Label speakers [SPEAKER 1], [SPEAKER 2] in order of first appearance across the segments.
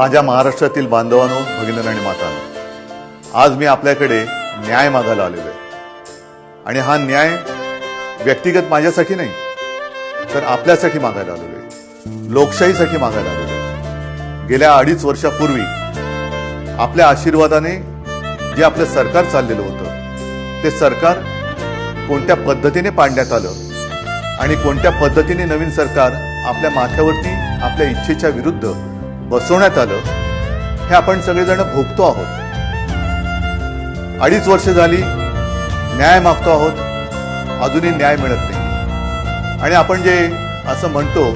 [SPEAKER 1] माझ्या महाराष्ट्रातील बांधवांनो भगिनी आणि मातांनो आज मी आपल्याकडे न्याय मागायला आलेलो आहे. आणि हा न्याय व्यक्तिगत माझ्यासाठी नाही तर आपल्यासाठी मागायला आलेलो आहे. लोकशाहीसाठी मागायला आलेलो आहे. गेल्या अडीच वर्षापूर्वी आपल्या आशीर्वादाने जे आपलं सरकार चाललेलं होतं ते सरकार कोणत्या पद्धतीने पाडण्यात आलं आणि कोणत्या पद्धतीने नवीन सरकार आपल्या माथ्यावरती आपल्या इच्छेच्या विरुद्ध बसवण्यात आलं हे आपण सगळेजण भोगतो आहोत. अडीच वर्ष झाली न्याय मागतो आहोत अजूनही न्याय मिळत नाही. आणि आपण जे असं म्हणतो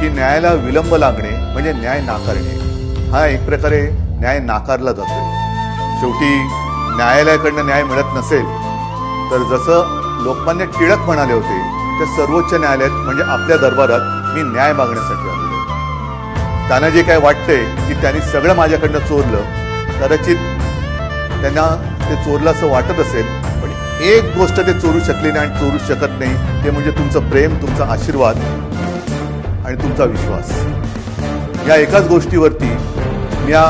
[SPEAKER 1] की न्यायाला विलंब लागणे म्हणजे न्याय नाकारणे हा एक प्रकारे न्याय नाकारला जातो शेवटी न्यायालयाकडनं न्याय मिळत नसेल तर जसं लोकमान्य टिळक म्हणाले होते त्या सर्वोच्च न्यायालयात म्हणजे आपल्या दरबारात मी न्याय मागण्यासाठी आलेलो त्यांना जे काय वाटतंय की त्यांनी सगळं माझ्याकडनं चोरलं कदाचित त्यांना ते चोरलं असं वाटत असेल पण एक गोष्ट ते चोरू शकले नाही आणि चोरू शकत नाही ते म्हणजे तुमचं प्रेम तुमचा आशीर्वाद आणि तुमचा विश्वास. या एकाच गोष्टीवरती या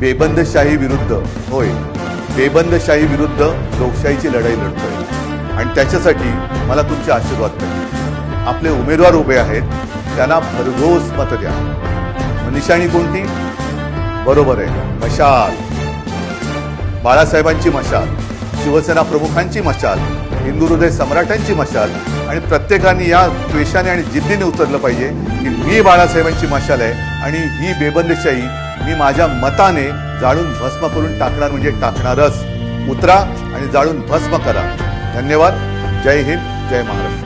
[SPEAKER 1] बेबंदशाही विरुद्ध होय बेबंदशाही विरुद्ध लोकशाहीची लढाई लढतोय. आणि त्याच्यासाठी मला तुमचे आशीर्वाद पाहिजे आपले उमेदवार उभे आहेत. त्यांना भरघोस मत द्या. निशाणी कोणती? बरोबर आहे. मशाल. बाळासाहेबांची मशाल शिवसेना प्रमुखांची मशाल हिंदू हृदय सम्राटांची मशाल आणि प्रत्येकाने या द्वेषाने आणि जिद्दीने उतरलं पाहिजे की मी बाळासाहेबांची मशाल आहे आणि ही बेबंदशाही मी माझ्या मताने जाळून भस्म करून टाकणार म्हणजे टाकणारच. उतरा आणि जाळून भस्म करा. धन्यवाद. जय हिंद. जय महाराष्ट्र.